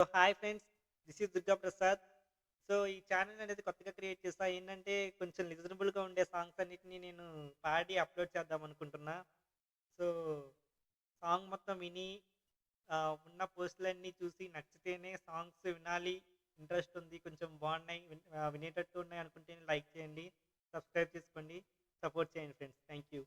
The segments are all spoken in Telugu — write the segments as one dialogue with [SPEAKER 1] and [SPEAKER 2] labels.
[SPEAKER 1] So hi friends this is Durga Prasad so ఈ ఛానల్ అనేది కొత్తగా క్రియేట్ చేస్తా ఏంటంటే కొంచెం లిజనబుల్గా ఉండే సాంగ్స్ అన్నిటిని నేను పాడి అప్లోడ్ చేద్దాం అనుకుంటున్నా. సో సాంగ్ మొత్తం విని ఉన్న పోస్టులన్నీ చూసి నచ్చితేనే సాంగ్స్ వినాలి. ఇంట్రెస్ట్ ఉంది కొంచెం బాగున్నాయి వినేటట్టు ఉన్నాయి అనుకుంటేనే లైక్ చేయండి సబ్స్క్రైబ్ చేసుకోండి సపోర్ట్ చేయండి ఫ్రెండ్స్ థ్యాంక్ యూ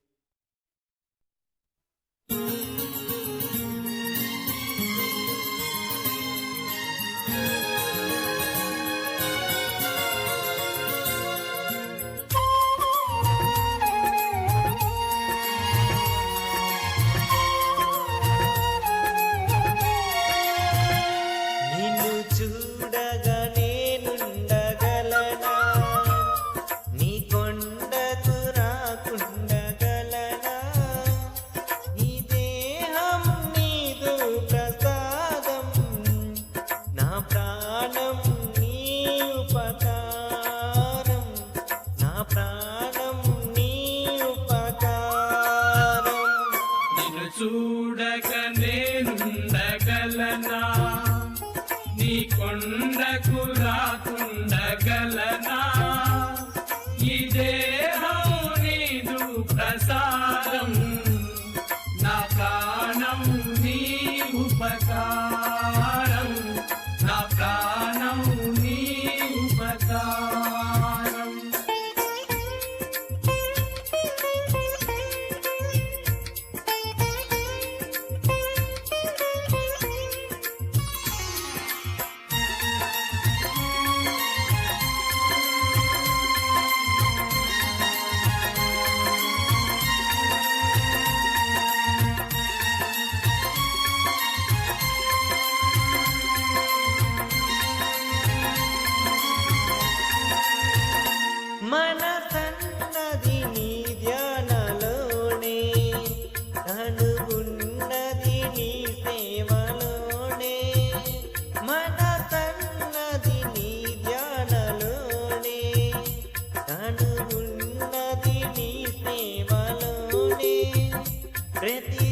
[SPEAKER 2] pra ಪ್ರೀತಿ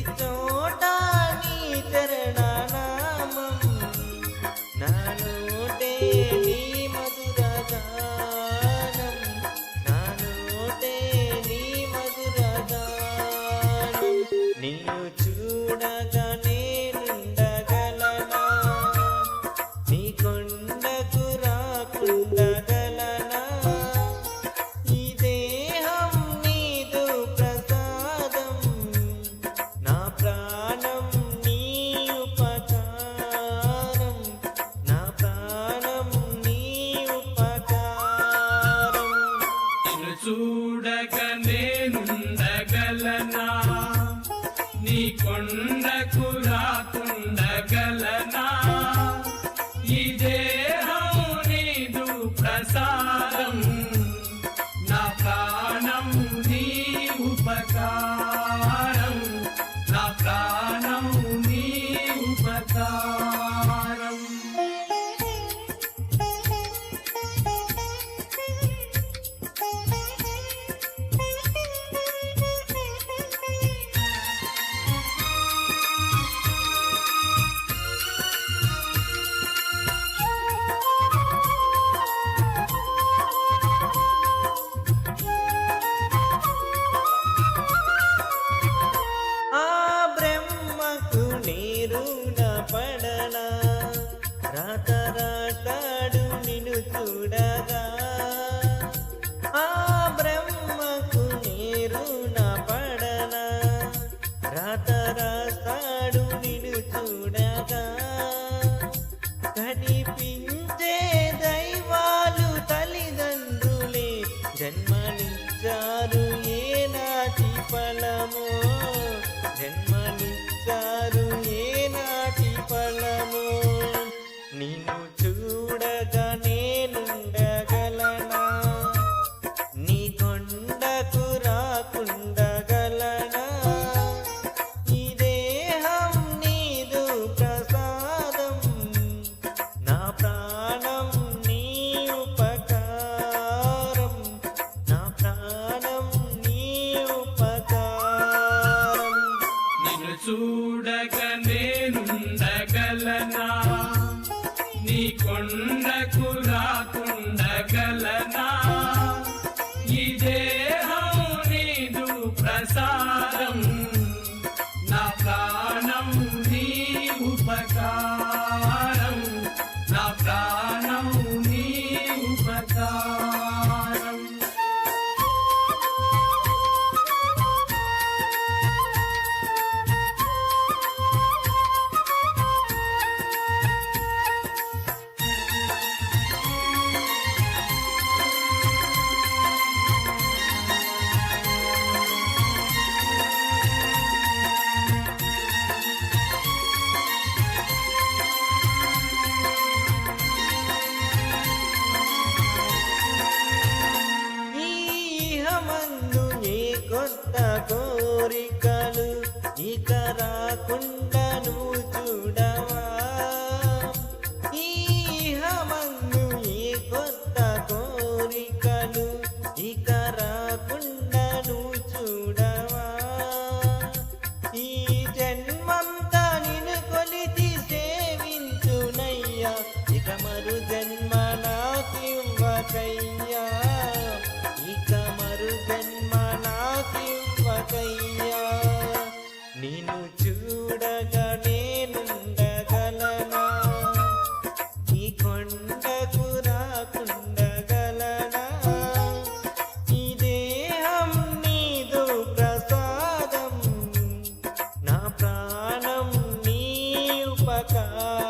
[SPEAKER 2] सरकार
[SPEAKER 1] ఈహమందు నీ కొత్త కోరికలు ఇక రాకుండా నువ్వు చూడవా ఈహమందు నీ కొత్త కోరికలు ఇక రాకుండా నువ్వు చూడవా? ఈ జన్మంతా నిన్ను కొలిచి సేవించునయ్యా ఇక మరు జన్మ నాకు ఇవ్వకయ్యా আকাশ